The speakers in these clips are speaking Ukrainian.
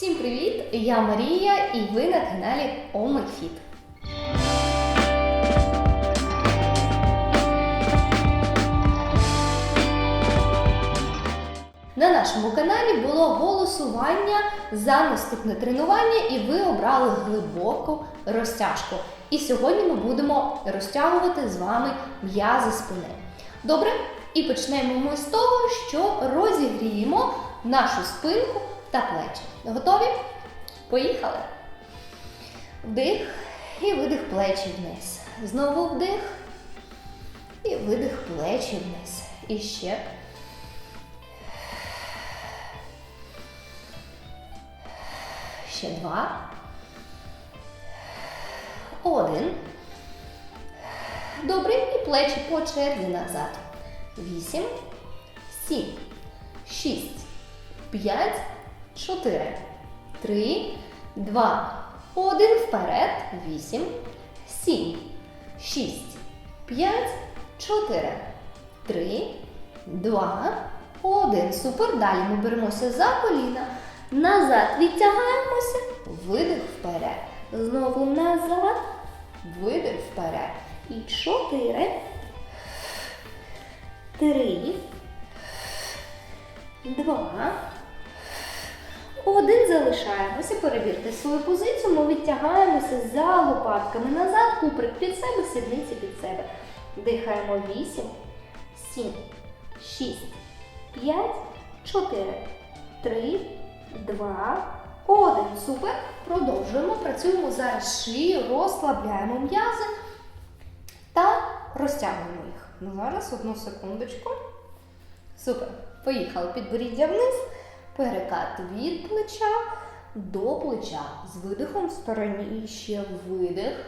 Всім привіт! Я Марія і ви на каналі OMyFit. На нашому каналі було голосування за наступне тренування, і ви обрали глибоку розтяжку. І сьогодні ми будемо розтягувати з вами м'язи спини. Добре? І почнемо ми з того, що розігріємо нашу спинку та плечі. Готові? Поїхали. Вдих і видих плечі вниз. Знову вдих і видих плечі вниз. І ще. Ще два. Один. Добре. І плечі по черзі назад. Вісім. Сім. Шість. П'ять. Чотири. Три. Два. Один. Вперед. Вісім. Сім. Шість. П'ять. Чотири. Три. Два. Один. Супер. Далі ми беремося за коліна. Назад відтягаємося. Видих вперед. Знову назад. Видих вперед. І чотири. Три. Два. Один залишаємося. Перевірте свою позицію. Ми відтягаємося за лопатками назад, куприк під себе, сідниці під себе. Дихаємо 8, 7, 6, 5, 4, 3, 2, 1. Супер. Продовжуємо. Працюємо зараз шиї, розслабляємо м'язи та розтягуємо їх. Ну, зараз одну секундочку. Супер. Поїхали. Підборіддя вниз. Перекат від плеча до плеча. З видихом в стороні. Ще видих.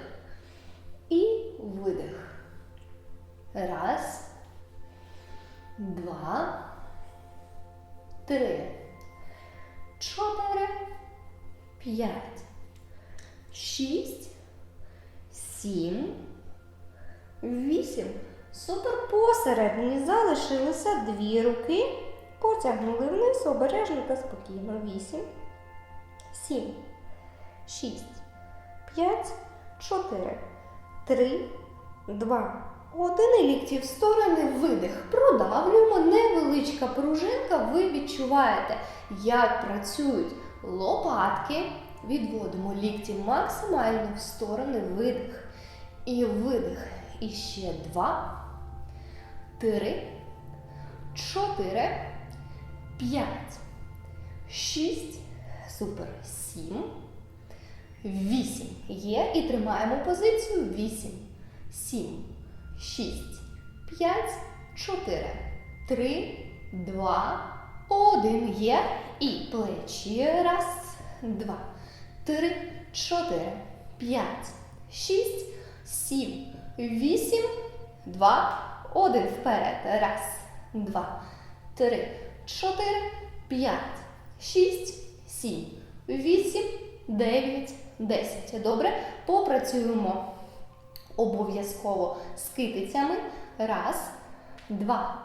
І видих. Раз. Два. Три. Чотири. П'ять. Шість. Сім. Вісім. Супер посередині залишилися дві руки. Потягнули вниз обережно та спокійно. Вісім. Сім. Шість. П'ять. Чотири. Три. Два. Один і лікті в сторони видих. Продавлюємо невеличка пружинка. Ви відчуваєте, як працюють лопатки. Відводимо лікті максимально в сторони видих. І видих. І ще два, три, чотири, п'ять, шість, супер, сім, вісім. Є. І тримаємо позицію. Вісім, сім, шість, п'ять, чотири, три, два, один. Є. І плечі. Раз, два, три, чотири, п'ять, шість, сім. Вісім, два, один. Вперед. Раз, два, три, чотири, п'ять, шість, сім, вісім, дев'ять, десять. Добре. Попрацюємо обов'язково з китицями. Раз, два,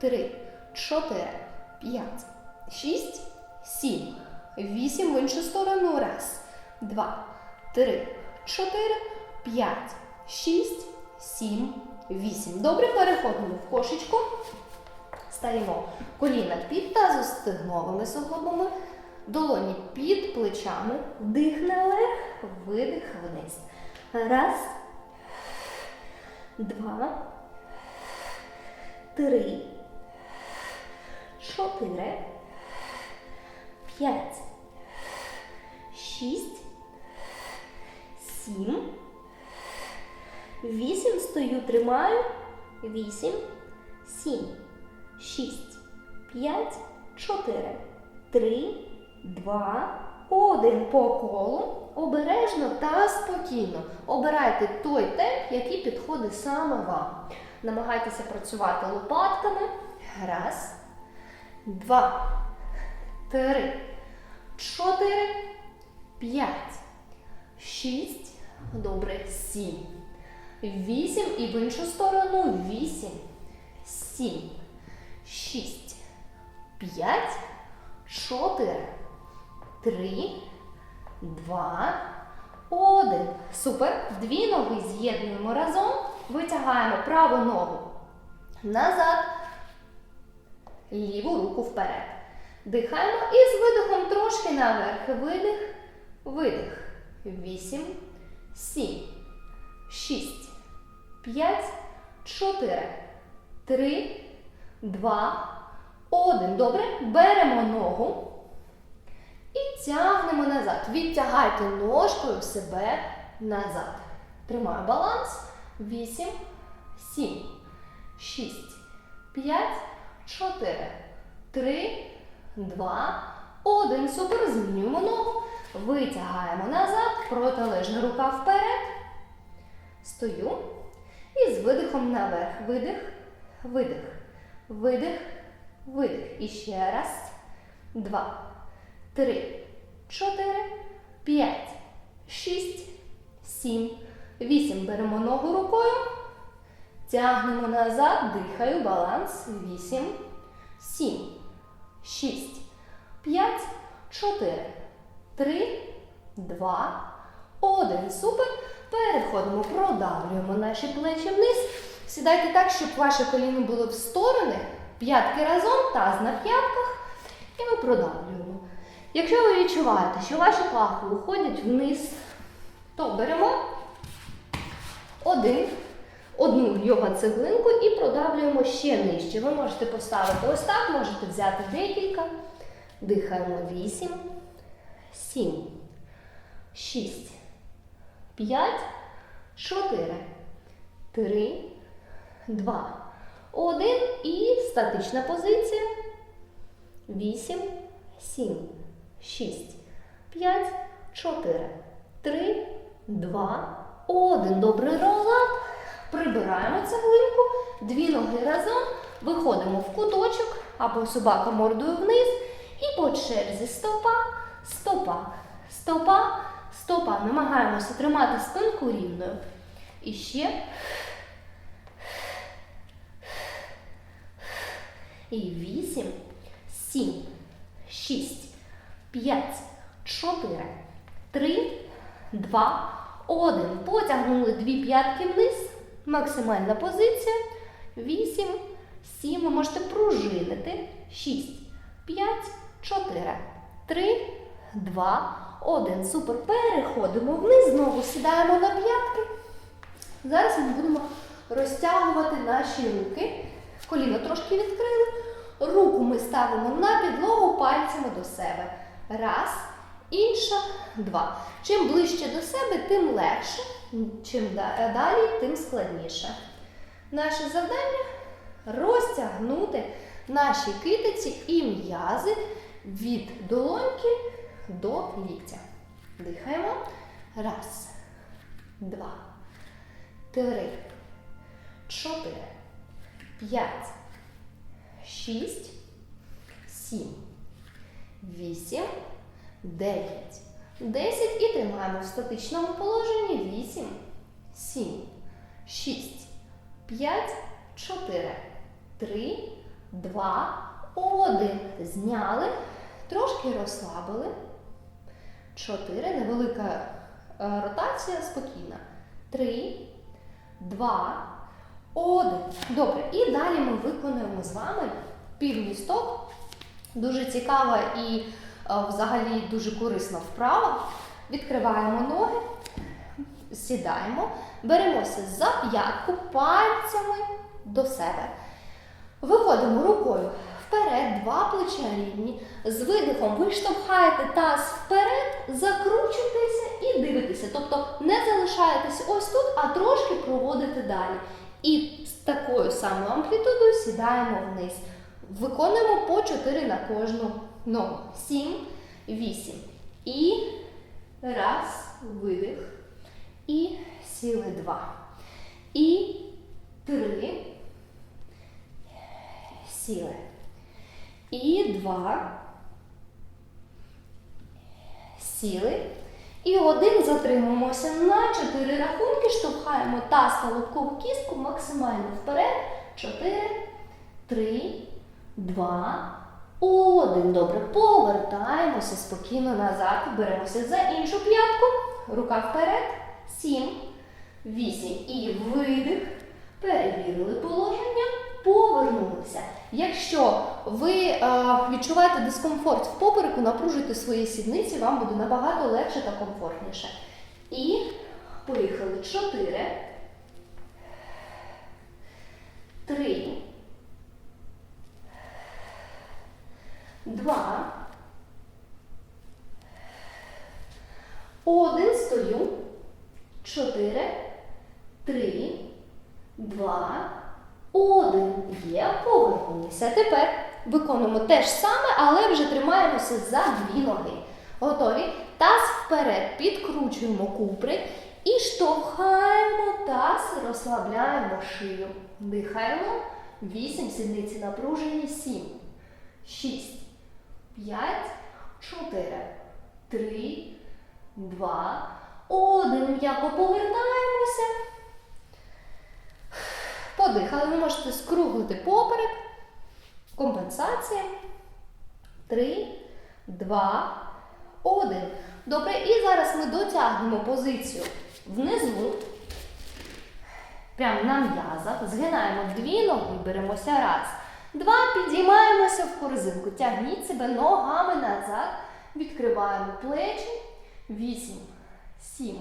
три, чотири, п'ять, шість, сім, вісім. В іншу сторону. Раз, два, три, чотири, п'ять. 6, 7, 8. Добре, переходимо в кошечку. Стаємо коліна під тазу з стегновими суглобами, долоні під плечами, вдих наверх, видих вниз. Раз, два, три, чотири, п'ять, шість, сім. Вісім. Стою, тримаю. Вісім, сім, шість, п'ять, чотири, три, два, один. По колу. Обережно та спокійно. Обирайте той темп, який підходить саме вам. Намагайтеся працювати лопатками. Раз, два, три, чотири, п'ять, шість. Добре, сім. Вісім і в іншу сторону. Вісім, сім, шість, п'ять, чотири, три, два, один. Супер. Дві ноги з'єднуємо разом. Витягаємо праву ногу назад, ліву руку вперед. Дихаємо і з видихом трошки наверх. Видих, видих. Вісім, сім, шість, п'ять, чотири, три, два, один. Добре. Беремо ногу і тягнемо назад. Відтягайте ножкою себе назад. Тримаю баланс. Вісім, сім, шість, п'ять, чотири, три, два, один. Супер. Змінюємо ногу. Витягаємо назад. Протилежна рука вперед. Стою. І з видихом наверх. Видих, видих, видих, видих. І ще раз. Два, три, чотири, п'ять, шість, сім, вісім. Беремо ногу рукою. Тягнемо назад, дихаю, баланс. Вісім, сім, шість, п'ять, чотири, три, два, один. Супер. Переходимо, продавлюємо наші плечі вниз. Сідайте так, щоб ваші коліни були в сторони. П'ятки разом, таз на п'ятках. І ми продавлюємо. Якщо ви відчуваєте, що ваші пахи уходять вниз, то беремо один, одну йога цеглинку і продавлюємо ще нижче. Ви можете поставити ось так, можете взяти декілька. Дихаємо 8, 7, 6, 5, 4, 3, 2, 1 і статична позиція. 8, 7, 6, 5, 4, 3, 2, 1. Добрий ролап. Прибираємо цеглинку, дві ноги разом, виходимо в куточок або собака мордою вниз. І по черзі стопа, стопа, стопа, стопа. Намагаємося тримати спинку рівною. І ще. Вісім, сім, шість, п'ять, чотири, три, два, один. Потягнули дві п'ятки вниз. Максимальна позиція. Вісім, сім. Ви можете пружинити. Шість, п'ять, чотири, три, два, один. Супер. Переходимо вниз. Знову сідаємо на п'ятки. Зараз ми будемо розтягувати наші руки. Коліно трошки відкрили. Руку ми ставимо на підлогу пальцями до себе. Раз, інша, два. Чим ближче до себе, тим легше. Чим далі, тим складніше. Наше завдання розтягнути наші китиці і м'язи від долоньки до ліктя. Дихаємо. Раз, два, три, чотири, п'ять, шість, сім, вісім, дев'ять, десять. І тримаємо в статичному положенні. Вісім, сім, шість, п'ять, чотири, три, два, один. Зняли, трошки розслабили. Чотири. Невелика е, ротація. Спокійна. Три, два, один. Добре. І далі ми виконуємо з вами півмісток. Дуже цікава і е, взагалі дуже корисна вправа. Відкриваємо ноги, сідаємо, беремося за п'ятку пальцями до себе. Виходимо рукою вперед, два плеча рівні. З видихом ви штовхаєте таз вперед, закручуєтеся і дивитеся. Тобто не залишаєтесь ось тут, а трошки проводите далі. І з такою самою амплітудою сідаємо вниз. Виконуємо по 4 на кожну ногу. 7, 8. І раз, видих. І сіли два. І три. Сіли. І два. Сіли. І один затримуємося на чотири рахунки, штовхаємо таз та лобкову кістку максимально вперед. Чотири, три, два, Один. Добре. Повертаємося спокійно назад. Беремося за іншу п'ятку. Рука вперед. Сім. Вісім. І видих. Перевірили положення. Повернулися. Якщо ви е, відчуваєте дискомфорт в попереку, напружуйте свої сідниці, вам буде набагато легше та комфортніше. І поїхали. Чотири. Три. Два. Один стою. Чотири. Три. Два. Один. Є. Повернулися. Тепер виконуємо те ж саме, але вже тримаємося за дві ноги. Готові? Таз вперед. Підкручуємо куприк і штовхаємо таз, розслабляємо шию. Дихаємо. Вісім сідниці напружені. Сім. Шість. П'ять. Чотири. Три. Два. Один. М'яко повертаємося. Подихали. Ви можете скруглити поперек. Компенсація. Три, два, один. Добре, і зараз ми дотягнемо позицію внизу. Прямо на м'язах. Згинаємо дві ноги, беремося раз. Два, підіймаємося в корзинку. Тягніть себе ногами назад. Відкриваємо плечі. Вісім, сім,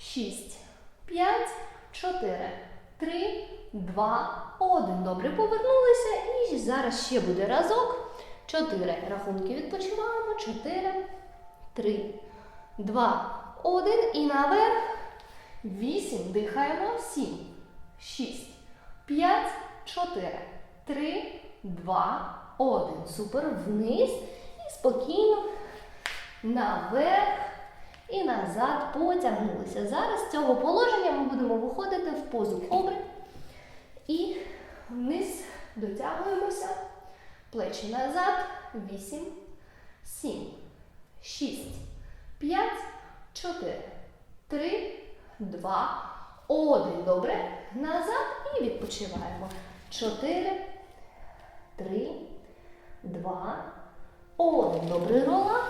шість, п'ять, чотири, три, два, один. Добре, повернулися. І зараз ще буде разок. Чотири. Рахунки відпочиваємо. Чотири, три, два, один. І наверх. Вісім. Дихаємо. Сім, шість, п'ять, чотири, три, два, один. Супер. Вниз. І спокійно. Наверх. І назад потягнулися. Зараз з цього положення ми будемо виходити в позу кобри. І вниз дотягуємося. Плечі назад. Вісім, сім, шість, п'ять, чотири, три, два, один. Добре. Назад і відпочиваємо. Чотири, три, два, один. Добре. Рола.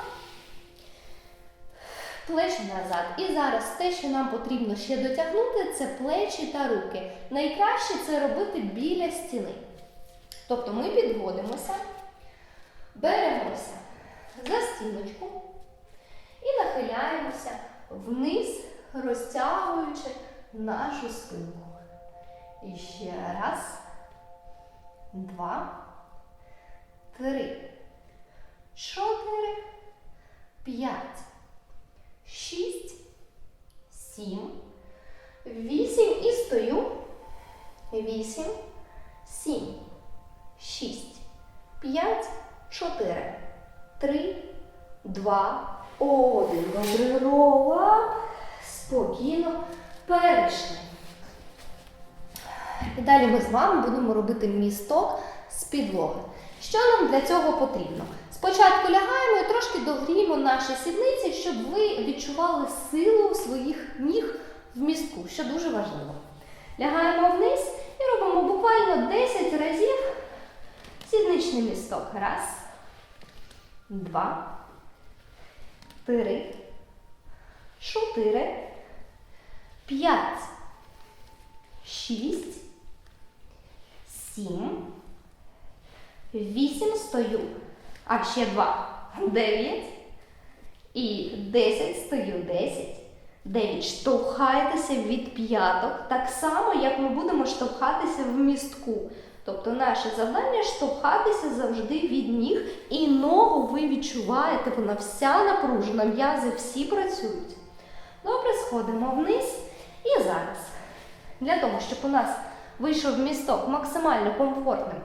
Плечі назад. І зараз те, що нам потрібно ще дотягнути, це плечі та руки. Найкраще це робити біля стіни. Тобто ми підводимося, беремося за стіночку і нахиляємося вниз, розтягуючи нашу спинку. І ще раз, два, три, чотири, п'ять сім, вісім і стою. Вісім, сім, шість, п'ять, чотири, три, два, один. Добре. Спокійно перейшли. І далі ми з вами будемо робити місток з підлоги. Що нам для цього потрібно? Спочатку лягаємо догріємо наші сідниці, щоб ви відчували силу своїх ніг в містку, що дуже важливо. Лягаємо вниз і робимо буквально 10 разів сідничний місток. Раз, два, три, чотири, п'ять, шість, сім, вісім стою. А ще два. Дев'ять. І десять. Стою десять. Дев'ять. Штовхайтеся від п'яток. Так само, як ми будемо штовхатися в містку. Тобто наше завдання штовхатися завжди від ніг. І ногу ви відчуваєте, вона вся напружена, м'язи всі працюють. Добре, сходимо вниз. І зараз. Для того, щоб у нас вийшов місток максимально комфортним.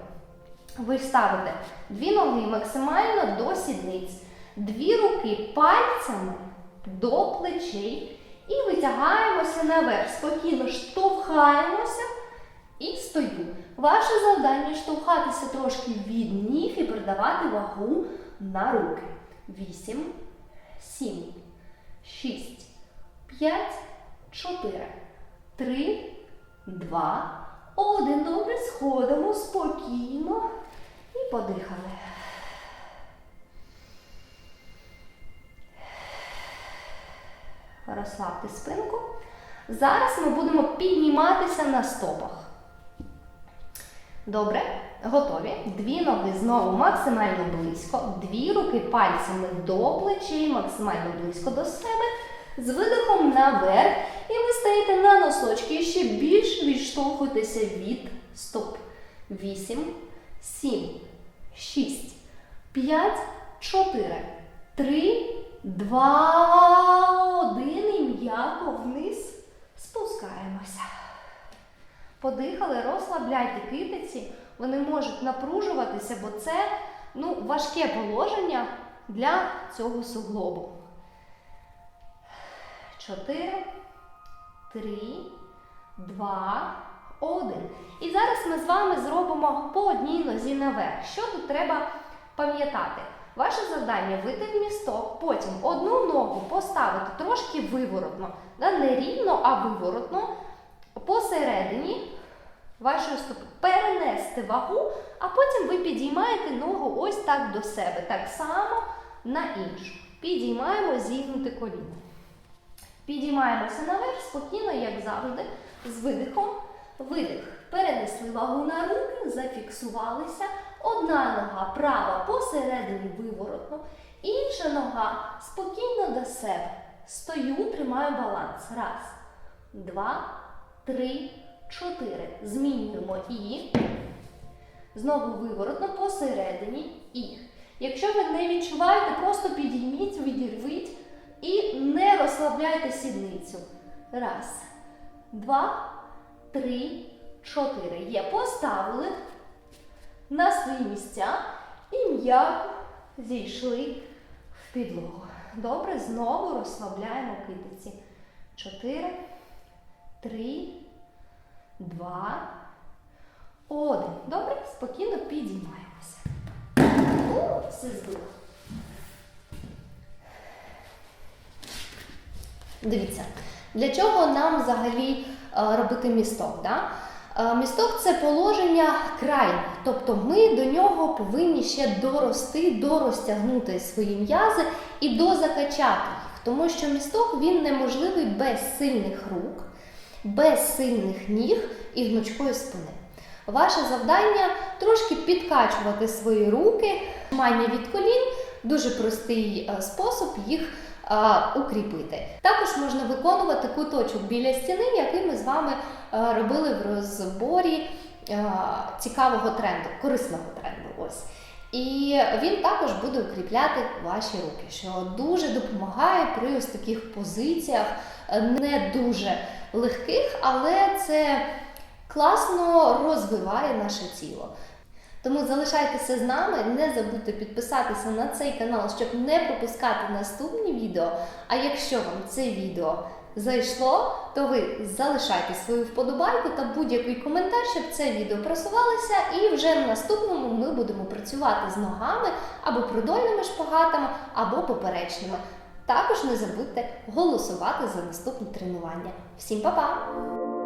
Ви ставите дві ноги максимально до сідниць, дві руки пальцями до плечей і витягаємося наверх. Спокійно штовхаємося і стою. Ваше завдання штовхатися трошки від ніг і передавати вагу на руки. Вісім, сім, шість, п'ять, чотири, три, два, один. Добре, сходимо спокійно і подихали. Розслабте спинку. Зараз ми будемо підніматися на стопах. Добре, готові. Дві ноги знову максимально близько. Дві руки пальцями до плечей, максимально близько до себе. З видихом наверх. І ви стаєте на носочки і ще більш відштовхуйтеся від стоп. Вісім, сім, шість, п'ять, чотири, три, два, один. І м'яко вниз спускаємося. Подихали, розслабляйте китиці, вони можуть напружуватися, бо це ну, важке положення для цього суглобу. Чотири, три, два, один. І зараз ми з вами зробимо по одній нозі наверх. Що тут треба пам'ятати? Ваше завдання вийти в місток, потім одну ногу поставити трошки виворотно, да, не рівно, а виворотно, посередині вашої стопи перенести вагу, а потім ви підіймаєте ногу ось так до себе. Так само на іншу. Підіймаємо зігнути коліно. Підіймаємося наверх спокійно, як завжди, з видихом. Видих. Перенесли вагу на руки, зафіксувалися. Одна нога права посередині виворотно, інша нога спокійно до себе. Стою, тримаю баланс. Раз, два, три, чотири. Змінюємо і. Знову виворотно посередині і. Якщо ви не відчуваєте, просто підійміть, відірвіть і не розслабляйте сідницю. Раз, два, три, чотири. Є. Поставили на свої місця і м'яко зійшли в підлогу. Добре, знову розслабляємо китиці. Чотири, три, два, один. Добре, спокійно підіймаємося. У, Все здорово. Дивіться, для чого нам взагалі робити місток? Да? Е, Місток це положення крайнє, тобто ми до нього повинні ще дорости, дорозтягнути свої м'язи і дозакачати їх, тому що місток він неможливий без сильних рук, без сильних ніг і гнучкої спини. Ваше завдання трошки підкачувати свої руки, тримання від колін, дуже простий е, спосіб їх е, укріпити. Також можна виконувати куточок біля стіни, який ми з вами е, робили в розборі е, цікавого тренду, корисного тренду. Ось. І він також буде укріпляти ваші руки, що дуже допомагає при ось таких позиціях, не дуже легких, але це класно розвиває наше тіло. Тому залишайтеся з нами, не забудьте підписатися на цей канал, щоб не пропускати наступні відео. А якщо вам це відео зайшло, то ви залишайте свою вподобайку та будь-який коментар, щоб це відео просувалося, і вже в наступному ми будемо працювати з ногами або продольними шпагатами, або поперечними. Також не забудьте голосувати за наступне тренування. Всім па-па!